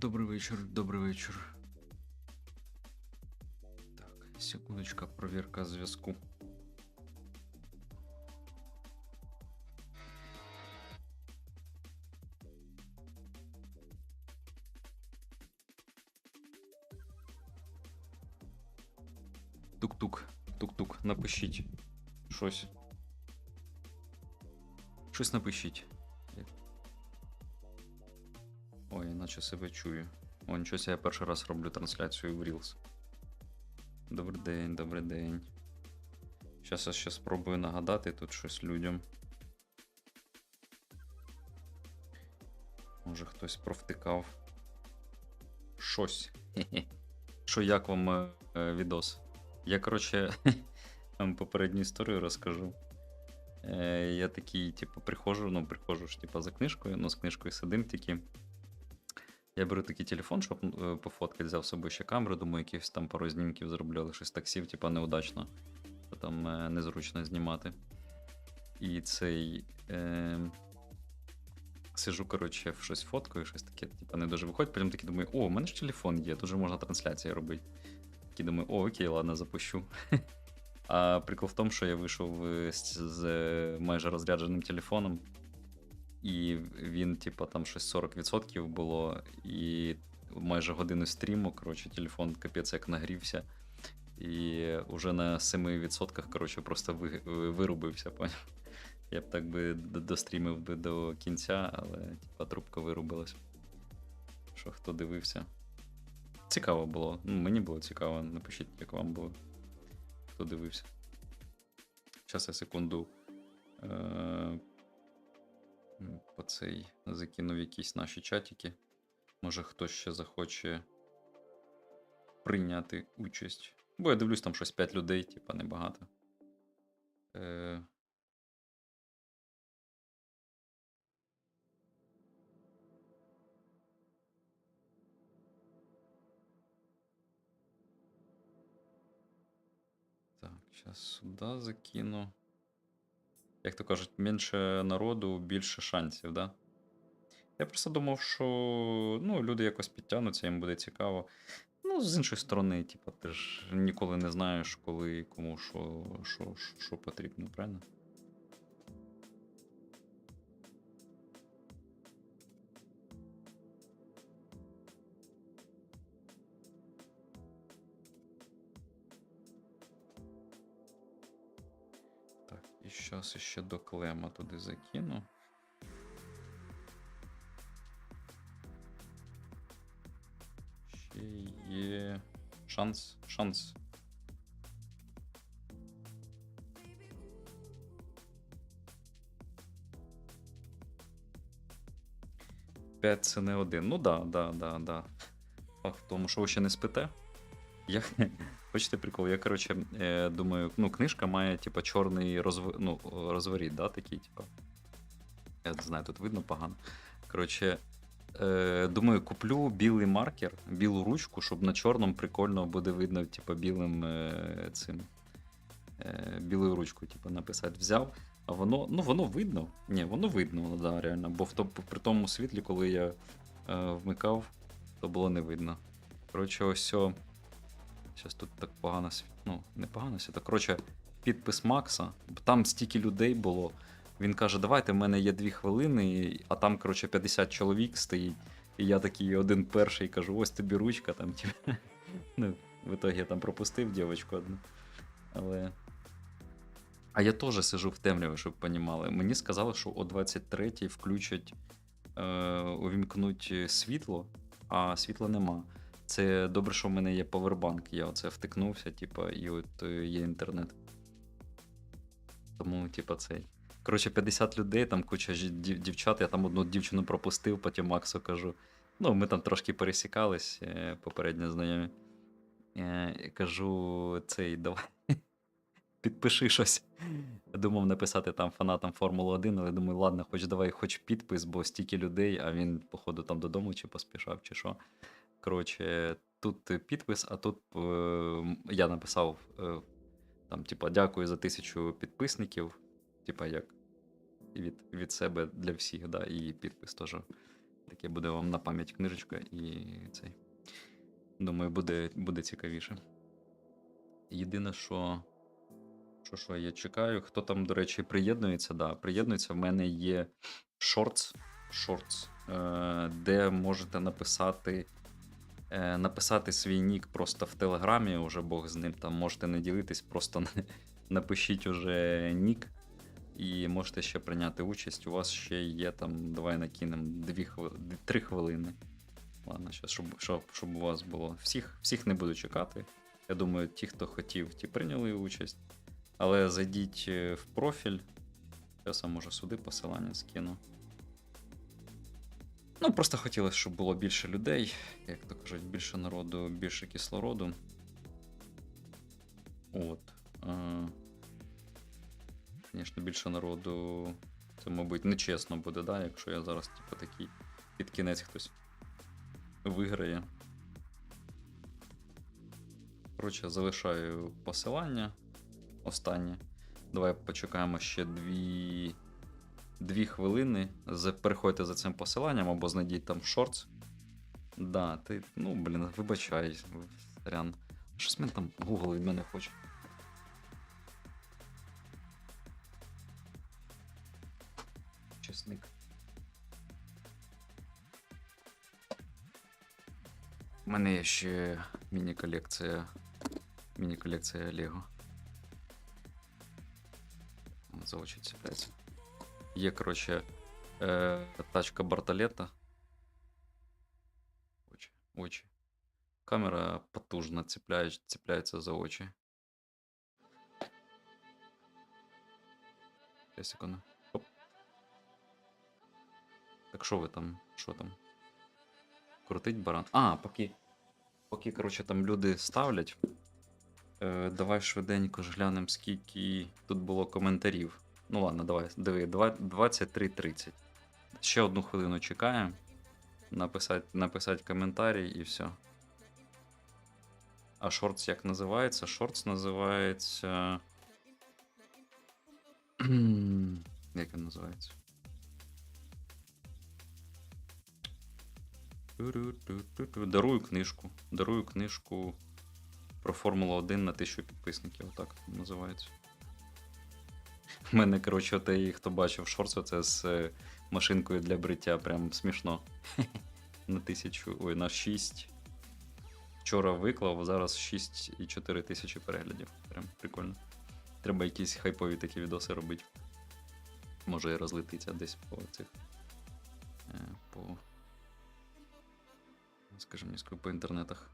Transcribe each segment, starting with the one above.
Добрий вечір, добрий вечір. Так, секундочка, провірка зв'язку. Тук-тук, тук-тук, напишіть щось. Щось напишіть. Наче себе чую. О, нічого я перший раз роблю трансляцію в Reels. Добрий день, добрий день. Зараз я ще спробую нагадати тут щось людям. Може хтось провтикав. Щось. Що як вам е, е, відос? Я, коротше, вам попередню історію розкажу. Е, я такий, типу, приходжу, ну, приходжу ж, типу, за книжкою, ну, з книжкою сидим такі. Я беру такий телефон, щоб е, пофоткати, взяв з собою ще камеру, думаю, якихось там пару знімків зроблю, але щось так сів, типа неудачно. Бо там е, незручно знімати. І цей. Е, сижу, коротше, в щось фоткаю, щось таке, типа, не дуже виходить. Потім такий думаю, о, у мене ж телефон є, тут же можна трансляції робити. Такий думаю, о, окей, ладно, запущу. А прикол в тому, що я вийшов е, з, з е, майже розрядженим телефоном. І він, типа, там щось 40% було, і майже годину стріму, коротше, телефон капець як нагрівся. І вже на 7% коротше, просто ви- вирубився. Я б так би дострімив би до кінця, але типа трубка вирубилась. Що хто дивився? Цікаво було. Ну, мені було цікаво. Напишіть, як вам було. Хто дивився. Зараз я секунду. Е- По цей закинув якісь наші чатики. Може хтось ще захоче прийняти участь. Бо я дивлюсь, там щось 5 людей, типа небагато. Е... Так, зараз сюди закину. Як то кажуть, менше народу, більше шансів, да? Я просто думав, що ну, люди якось підтягнуться, їм буде цікаво. Ну, з іншої сторони, типу, ти ж ніколи не знаєш, коли кому що, що, що, що потрібно, правильно? Зараз ще до клема туди закину. Ще є шанс. Шанс. П'ять це не один. Ну да, да, да, да. Факт в тому, що ви ще не спите. Я, хочете прикол? Я, коротше, е, думаю, ну, книжка має, типа, чорний розв... ну, розворіт, да, такий, типа. Я не знаю, тут видно погано. Коротше, е, думаю, куплю білий маркер, білу ручку, щоб на чорному прикольно буде видно, типа, білим е, цим. Е, білою ручкою, типу, написати. Взяв, а воно, ну, воно видно. Ні, воно видно, да, реально. Бо в то, при тому світлі, коли я е, вмикав, то було не видно. Коротше, ось. о- Зараз тут так погано світ. Ну, не погано світло. Коротше, підпис Макса. Там стільки людей було. Він каже: давайте, в мене є дві хвилини, а там, коротше, 50 чоловік стоїть. І я такий один перший кажу, ось тобі ручка там. Ну, в итоге я там пропустив дівчинку одну. Але. А я теж сижу в темряві, щоб розуміли. Мені сказали, що о 23-й включать, е, увімкнуть світло, а світла нема. Це добре, що в мене є повербанк. Я оце втикнувся, типа, і от е, є інтернет. Тому, типа, цей. Коротше, 50 людей, там куча дів- дівчат, я там одну дівчину пропустив, потім Максу кажу. Ну, ми там трошки пересікались, е, попередньо знайомі. Е, кажу, цей, давай. Підпиши щось. Я думав написати там фанатам Формули 1, але думаю, ладно, хоч давай хоч підпис, бо стільки людей, а він, походу, там додому чи поспішав, чи що. Коротше, тут підпис, а тут е, я написав е, там, типа, дякую за тисячу підписників. Типа, як від, від себе для всіх, да, і підпис теж Таке буде вам на пам'ять книжечка і цей. Думаю, буде, буде цікавіше. Єдине, що. Що, що я чекаю, хто там, до речі, приєднується. Да, приєднується. В мене є шортс, шортс, е, де можете написати, написати свій нік просто в Телеграмі, уже Бог з ним. Там можете не ділитись, просто на- напишіть уже нік. І можете ще прийняти участь. У вас ще є там, давай накинемо 2 хвили... 3 хвилини. Ладно, щас, щоб, щоб, щоб у вас було. Всіх, всіх не буду чекати. Я думаю, ті, хто хотів, ті прийняли участь. Але зайдіть е, в профіль. Зараз я може сюди посилання скину. Ну, просто хотілося, щоб було більше людей, як то кажуть, більше народу, більше кислороду. От. Е- Звісно, більше народу. Це, мабуть, нечесно буде, да, якщо я зараз, типу, такий під кінець хтось виграє. Коротше, залишаю посилання. Останнє. Давай почекаємо ще дві, дві хвилини. Переходьте за цим посиланням або знайдіть там шортс. Да, ти, ну, блін, вибачай, Сорян. Щось мене там Google від мене хоче. Чесник. У мене є ще міні-колекція. Міні-колекція Лего. За очі цепляється. Є, коротше, е, тачка Бартолета. Очі, очі. Камера потужно цепляє, цепляється за очі. Секунду. Оп. Так що ви там? Що там? Крутить баран. А, поки. Поки, коротше, там люди ставлять. Е, давай швиденько ж глянемо, скільки тут було коментарів. Ну ладно, давай, диви, 23.30. Ще одну хвилину чекаємо. Написати, написати коментарі і все. А шортс як називається? Шортс називається. як він називається? Дарую книжку. Дарую книжку про Формулу 1 на 1000 підписників. Отак називається. У мене, коротше, той, хто бачив шорт, це з е, машинкою для бриття. Прям смішно. на тисячу. Ой, на 6. Вчора виклав, зараз 6,4 тисячі переглядів. Прям прикольно. Треба якісь хайпові такі відоси робити. Може і розлетиться десь по цих. е, По. Скажімо, по інтернетах.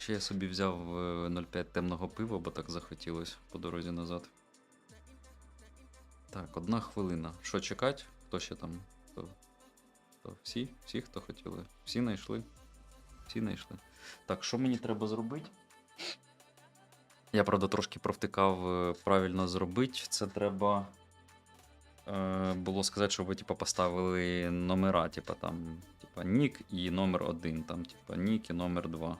Ще я собі взяв е, 0,5 темного пива, бо так захотілось по дорозі назад. Так, одна хвилина. Що чекати? Хто ще там? Хто? Хто? Всі? Всі, хто хотіли? Всі знайшли? Всі знайшли. Так, що мені треба зробити? Я, правда, трошки провтикав е, правильно зробити. Це треба. Е, було сказати, щоб ви типа, поставили номера, типа там, типа, нік і номер один, там, типа, нік і номер 2.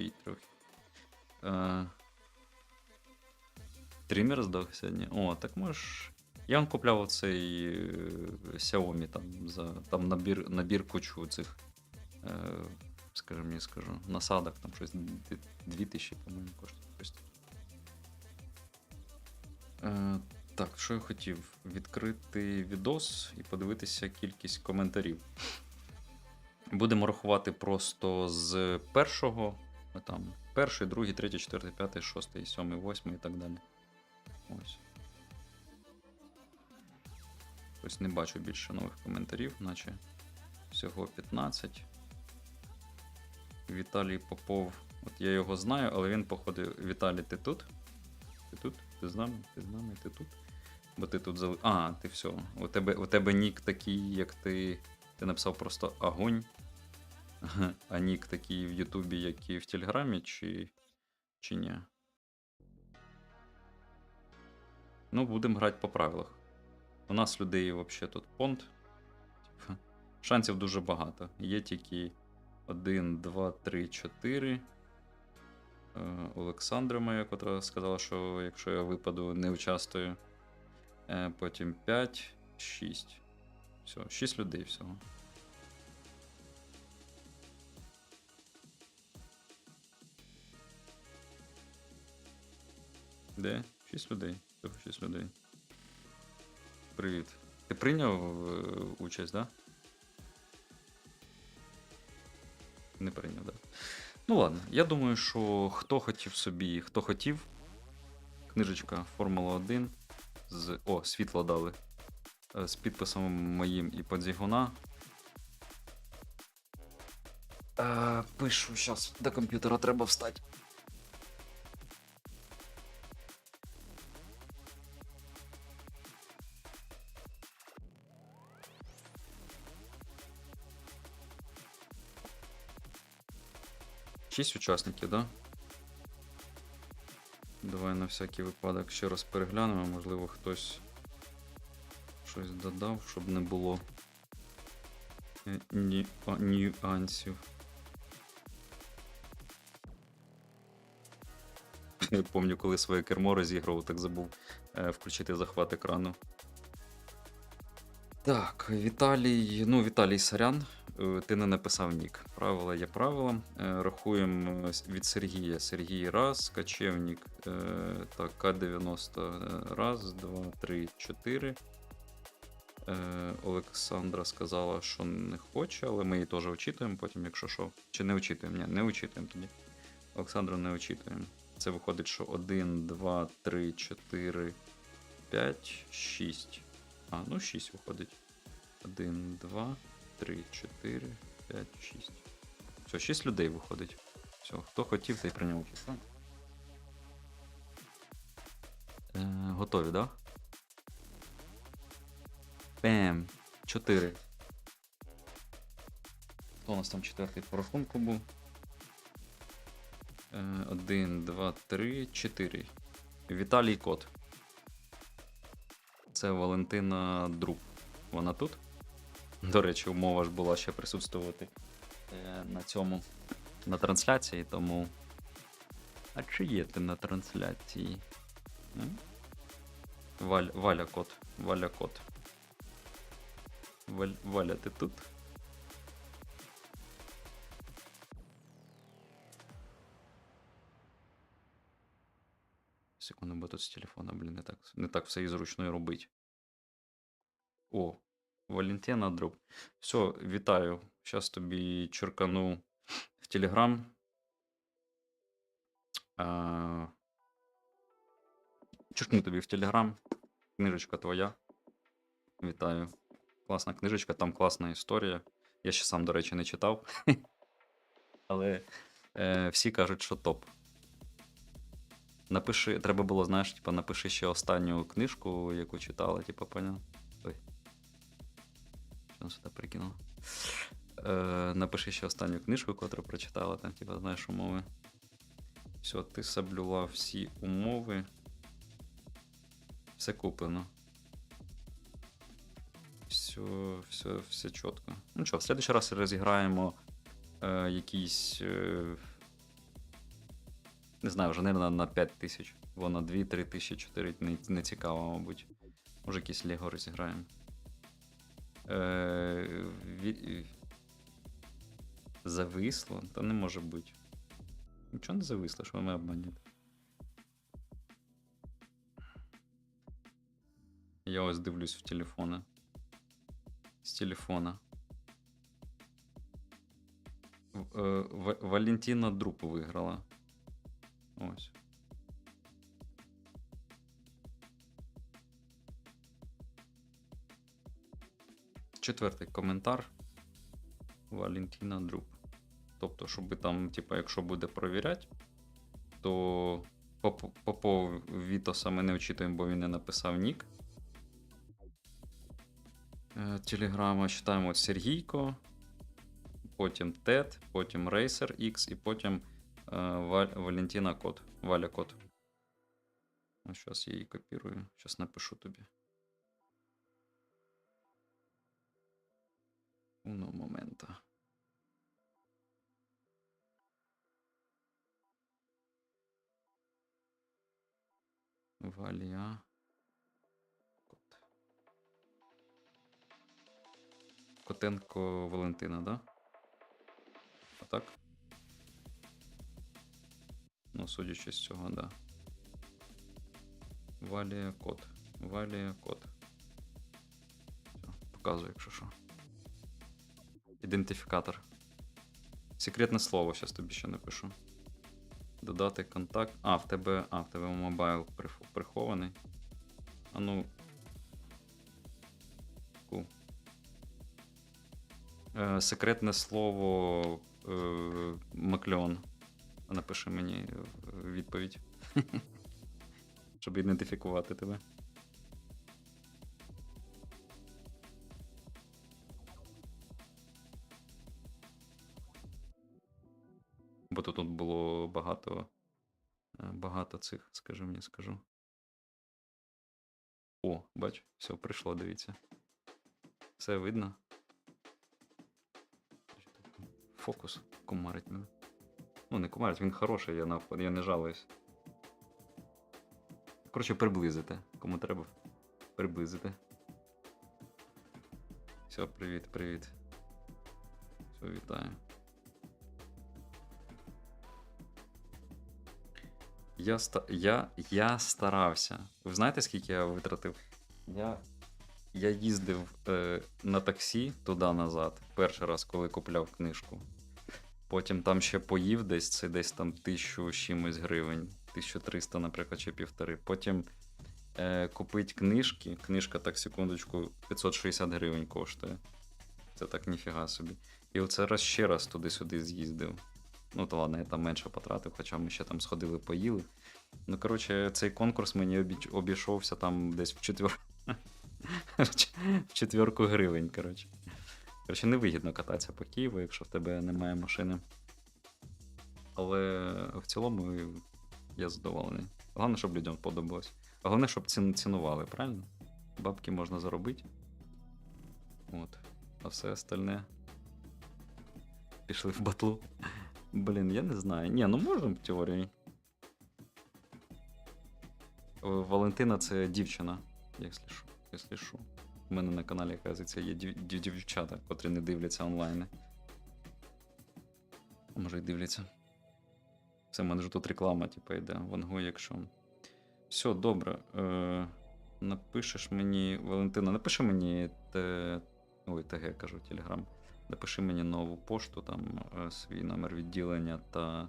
Й трохи. Е, Трімер здох сьогодні. О, так можеш. Я вам купляв оцей е, Xiaomi там за там набір, набір кучу цих. Е, скажи мені, скажу, насадок, там щось 2000, по-моєму, коштує. Е, так, що я хотів? Відкрити відос і подивитися кількість коментарів. Будемо рахувати просто з першого, там, перший, другий, третій, четвертий, п'ятий, шостий, сьомий, восьмий і так далі. Ось. Ось не бачу більше нових коментарів, наче всього 15. Віталій Попов. От я його знаю, але він, походу, Віталій, ти тут? Ти тут? Ти з нами? Ти з нами? Ти тут? Бо ти тут зали... А, ти все. У тебе, у тебе нік такий, як ти. Ти написав просто огонь. А нік такий в Ютубі, як і в Телеграмі, чи, чи ні? Ну, будемо грати по правилах. У нас людей взагалі тут понт. Шансів дуже багато. Є тільки 1, 2, 3, 4. Е, Олександра моя, котра сказала, що якщо я випаду, не участвую. Е, Потім 5, 6. Все, 6 людей всього. Де? 6 людей. Всього 6 людей. Привіт. Ти прийняв е, участь? Да? Не прийняв. Да. Ну ладно, я думаю, що хто хотів собі, хто хотів. Книжечка Формула 1 з. О, світло дали. Е, З підписом моїм і подзігуна. Е, пишу, зараз до комп'ютера треба встати. Шість учасників, да? Давай на всякий випадок ще раз переглянемо, можливо, хтось щось додав, щоб не було е, ні, нюансів. Я пам'ятаю, коли своє кермо розігрував, так забув е, включити захват екрану. Так, Віталій. Ну, Віталій Сарян. Е, Ти не написав нік. Правила є правила. Е, Рахуємо від Сергія. Сергій раз, качевник. е, Так, К90. е, Раз, два, три, чотири. Е, Олександра сказала, що не хоче, але ми її теж очитуємо потім, якщо що. Чи не очитуємо? Ні, не очитуємо тоді. Олександру не очитуємо. Це виходить, що 1, 2, 3, 4, 5, 6. А, ну 6 виходить. 1, 2, 3, 4, 5, 6. Все, 6 людей виходить. Все, хто хотів, той прийняв участь. Е, готові, да? Бем! 4. Хто у нас там четвертий по рахунку був? 1, 2, 3, 4. Віталій Кот. Це Валентина Друб. Вона тут? До речі, умова ж була ще присутствувати е, на цьому на трансляції, тому. А чи є ти на трансляції? Валь, Валя кот. Валя кот. Валь, Валя, ти тут? Секунду, бо тут з телефона, блін, не так, не так все і зручно і робить. О, Валентина Друб. Все, вітаю. Зараз тобі черкану в Телеграм. Черкну тобі в Телеграм. Книжечка твоя. Вітаю. Класна книжечка, там класна історія. Я ще сам, до речі, не читав. Але е, всі кажуть, що топ. Напиши, треба було, знаєш, типа, напиши ще останню книжку, яку читала, типа, поняв. Ой. Що сюди прикинуло? Е, напиши ще останню книжку, яку прочитала, там, типа, знаєш, умови. Все, ти соблюла всі умови. Все куплено. Все, все, все чітко. Ну що, в следующий раз розіграємо е, якийсь. Е, не знаю, вже, мабуть, на 5 тисяч. Бо на 2-3 тисячі 4 не, не цікаво, мабуть. Може, якийсь Лего розіграємо. Е. Зависло? Та не може бути. Нічого не зависло, що ви мене обманюєте. Я ось дивлюсь в телефони. З телефона. Е, Валентина Друп виграла. Ось. Четвертий коментар. Валентина Друп. Тобто, щоб там, типа, якщо буде провіряти, то Поп- Попов Вітоса ми не очитуємо, бо він не написав нік. Е, Телеграма читаємо Сергійко, потім Тед, потім Racer X і потім е, Ва- Валентина Кот. Валя Кот. Зараз я її копірую. Зараз напишу тобі. Уно момента. Валія. Кот. Котенко Валентина, да? А так? Ну, судячи з цього, да. Валія код. Валія код. Все, показую, якщо що. Ідентифікатор. Секретне слово, зараз тобі ще напишу. Додати контакт. А, в тебе. А, в тебе мобайл прихований. А ну. Ку. Е, секретне слово е, Макльон. Напиши мені е, відповідь. Щоб ідентифікувати тебе. То тут було багато. е, Багато цих, скажи мені, скажу. О, бач, все, прийшло, дивіться. Все видно. Фокус кумарить мене. Ну, не кумарить, він хороший, я, навпаки, я не жалуюсь. Коротше, приблизити. Кому треба, приблизити. Все, привіт, привіт. Все, вітаю. Я, я, я старався. Ви знаєте, скільки я витратив? Я, я їздив е, на таксі туди-назад, перший раз, коли купляв книжку. Потім там ще поїв десь, це десь там тисячу чимось гривень, 1300, наприклад, чи півтори. Потім е, купить книжки. Книжка, так, секундочку, 560 гривень коштує. Це так ніфіга собі. І оце раз ще раз туди-сюди з'їздив. Ну, то ладно, я там менше потратив, хоча ми ще там сходили, поїли. Ну, коротше, цей конкурс мені обійшовся там десь в четвер... в четверку гривень, коротше. Коротше, невигідно кататися по Києву, якщо в тебе немає машини. Але в цілому я задоволений. Головне, щоб людям подобалось. Головне, щоб цін- цінували, правильно? Бабки можна заробити. От. А все остальне. Пішли в батлу. Блін, я не знаю. Ні, ну можемо в теорії. Е, Валентина це дівчина, якщо що. Якщо що. У мене на каналі, оказується, є дів- дів- дівчата, котрі не дивляться онлайн. Може, й дивляться. Все, в мене ж тут реклама, типу, йде. Вангу, якщо. Все, добре. Е, напишеш мені, Валентина, напиши мені те. Ой, ТГ кажу, Телеграм. Напиши мені нову пошту, там е, свій номер відділення та.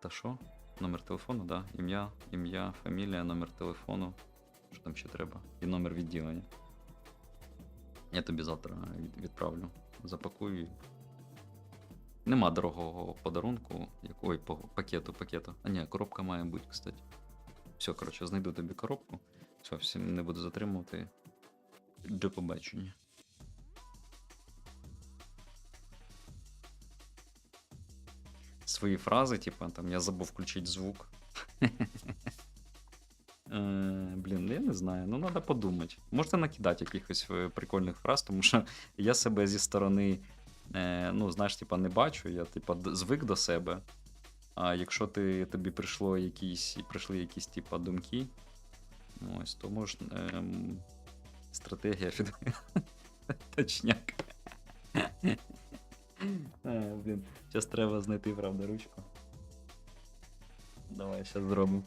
Та що? Номер телефону, да. Ім'я, ім'я, фамілія, номер телефону. Що там ще треба? І номер відділення. Я тобі завтра відправлю. Запакую. Нема дорогого подарунку. Ой, пакету, пакету. А ні, коробка має бути, кстати. Все, коротше, знайду тобі коробку. Все, всім не буду затримувати. До побачення. Свої фрази, типа, там я забув включити звук. Е, Блін, я не знаю, ну треба подумати. Можете накидати якихось прикольних фраз, тому що я себе зі сторони, е, ну, знаєш, типа, не бачу, я типа звик до себе. А якщо ти, тобі прийшло якісь, прийшли якісь типа думки, ну, ось, то може ем, стратегія фід... Точняк. Е, Блін, зараз треба знайти, правда, ручку. Давай, зараз зробимо.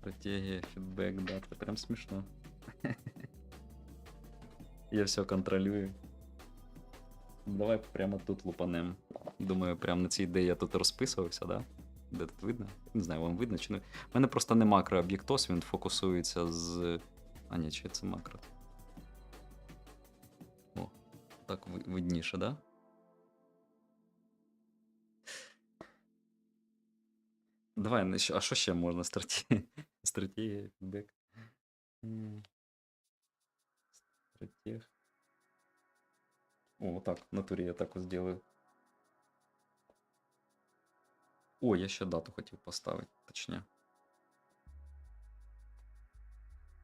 Стратегія, фідбек, да, це прям смішно. Я все контролюю. Давай прямо тут лупанем. Думаю, прямо на цій ідеї я тут розписувався, да? Де тут видно? Не знаю, вам видно чи не. У мене просто не макрооб'єктос, він фокусується з. А ні, чи це макро? О, так видніше, да? Давай, ну, а що ще можна? Стратегія, стратегія. М. Стратег. О, так, в натурі я так ось зроблю. О, я ще дату хотів поставити, точніше.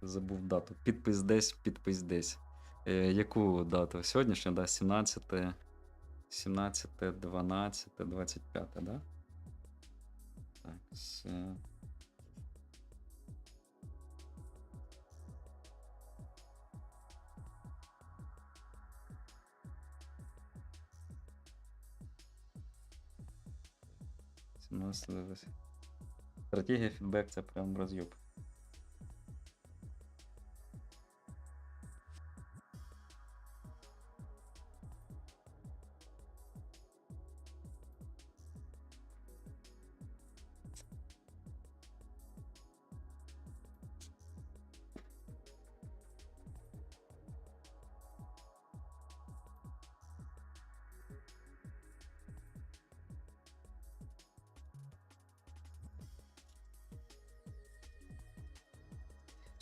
Забув дату. Підпис десь, підпис десь. Е, яку дату? Сьогоднішня, да, 17, 17, 12, 25, да? Так, все. 17 Стратегія фідбек це прям роз'юб.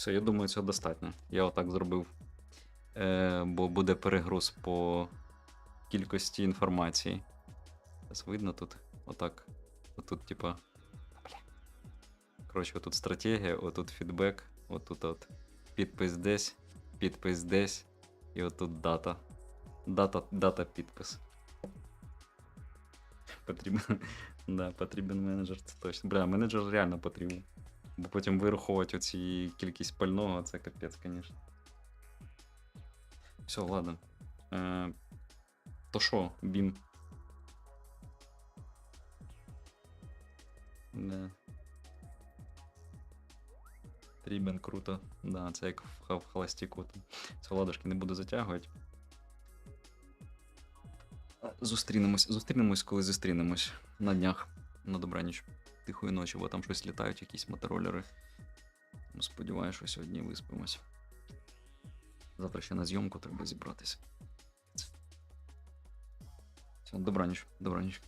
Все, я думаю, цього достатньо. Я отак зробив. Е, бо буде перегруз по кількості інформації. Зараз видно тут. Отак. Отут, типа. Коротше, отут стратегія, отут фідбек, отут от підпис десь, підпис десь, і отут дата. Дата, дата підпис. Потрібен, да, потрібен менеджер, це точно. Бля, менеджер реально потрібен. Бо потім вираховувати оці кількість пального, це капець, звісно. Все, ладно. Е, то що, бім? Да. Трібен круто. Да, це як в, холостяку. Все, ладошки, не буду затягувати. Зустрінемось, зустрінемось, коли зустрінемось. На днях. На добраніч. Тихої ночі, бо там щось літають, якісь моторолери. Ну, Сподіваюся, що сьогодні виспимось. Завтра ще на зйомку треба зібратися. Все, добраніч, добраніч.